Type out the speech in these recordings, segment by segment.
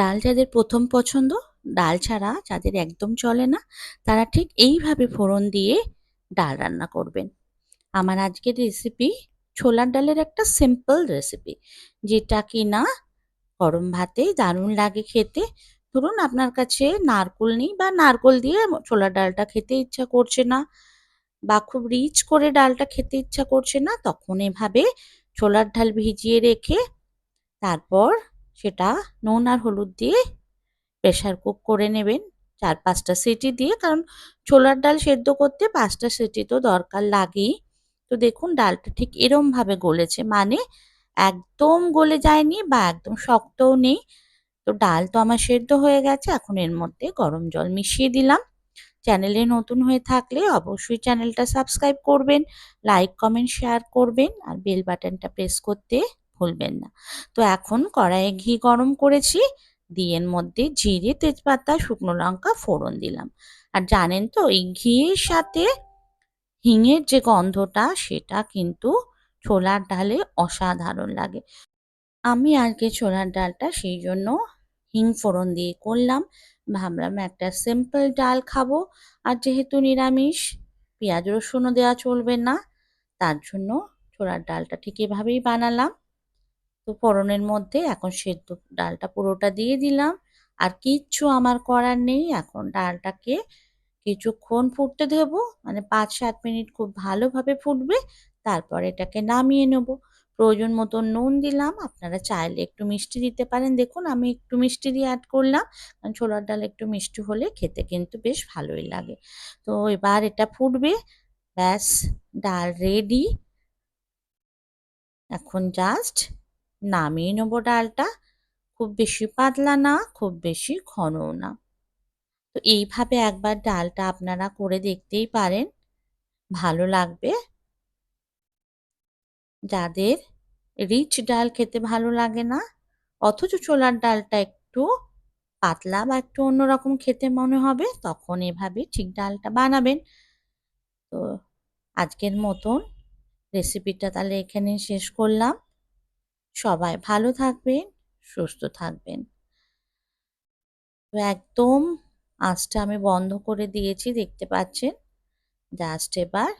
ডাল যাদের প্রথম পছন্দ, ডাল ছাড়া যাদের একদম চলে না, তারা ঠিক এইভাবে ফোড়ন দিয়ে ডাল রান্না করবেন। আমার আজকের রেসিপি ছোলার ডালের একটা সিম্পল রেসিপি যেটা কি না গরম ভাতে দারুণ লাগে খেতে। ধরুন আপনার কাছে নারকোল নেই বা নারকোল দিয়ে ছোলার ডালটা খেতে ইচ্ছা করছে না বা খুব রিচ করে ডালটা খেতে ইচ্ছা করছে না, তখন এভাবে ছোলার ডাল ভিজিয়ে রেখে তারপর সেটা নুন আর হলুদ দিয়ে প্রেশার কুক করে নেবেন। চার পাঁচটা সিটি দিয়ে, কারণ ছোলার ডাল সেদ্ধ করতে পাঁচটা সিটি তো দরকার লাগেই। তো দেখুন, ডালটা ঠিক এরমভাবে গলেছে মানে একদম গলে যায়নি বা একদম শক্তও নেই। তো ডাল তো আমার সেদ্ধ হয়ে গেছে, এখন এর মধ্যে গরম জল মিশিয়ে দিলাম। চ্যানেলে নতুন হয়ে থাকলে অবশ্যই চ্যানেলটা সাবস্ক্রাইব করবেন, লাইক, কমেন্ট, শেয়ার করবেন, আর বেল বাটনটা প্রেস করতে ভুলবেন না। তো এখন কড়াইয়ে ঘি গরম করেছি, দিয়ে মধ্যে জিরে, তেজপাতা, শুকনো লঙ্কা, ফোড়ন দিলাম। আর জানেন তো, এই ঘিয়ের সাথে হিঙের যে গন্ধটা, সেটা কিন্তু ছোলার ডালে অসাধারণ লাগে। আমি আজকে ছোলার ডালটা সেই জন্য হিং ফোড়ন দিয়ে করলাম। ভাবলাম একটা সিম্পল ডাল খাব। আর যেহেতু নিরামিষ, পেঁয়াজ রসুনও দেওয়া চলবে না, তার জন্য ছোলার ডালটা ঠিক এভাবেই বানালাম। তো ফোড়নের মধ্যে এখন সেদ্ধ ডালটা পুরোটা দিয়ে দিলাম। আর কিচ্ছু আমার করার নেই। এখন ডালটাকে কিছুক্ষণ ফুটতে দেব মানে পাঁচ, সাত মিনিট খুব ভালোভাবে ফুটবে। তারপর এটাকে নামিয়ে নেব। প্রয়োজন মতো নুন দিলাম। আপনারা চাইলে একটু মিষ্টি দিতে পারেন। দেখুন, আমি একটু মিষ্টি দিয়ে অ্যাড করলাম। কারণ ছোলার ডাল একটু মিষ্টি হলে খেতে কিন্তু বেশ ভালোই লাগে। তো এবার এটা ফুটবে। ব্যাস, ডাল রেডি এখন জাস্ট নামিয়ে নেব ডালটা। খুব বেশি পাতলা না, খুব বেশি ঘনও না। তো এইভাবে একবার ডালটা আপনারা করে দেখতেই পারেন। ভালো লাগবে। যাদের রিচ ডাল খেতে ভালো লাগে না, অথচ ছোলার ডালটা একটু পাতলা বা একটু অন্যরকম খেতে মনে হবে, তখন এভাবে ঠিক ডালটা বানাবেন। তো আজকের মতন রেসিপিটা তাহলে এখানে শেষ করলাম। সবাই ভালো থাকবেন, সুস্থ থাকবেন। তো একদম আঁচটা আমি বন্ধ করে দিয়েছি, দেখতে পাচ্ছেন? জাস্ট এবার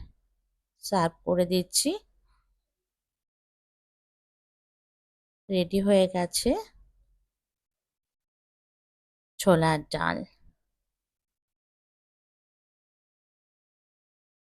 সার্ভ করে দিচ্ছি। রেডি হয়ে গেছে ছোলার ডাল।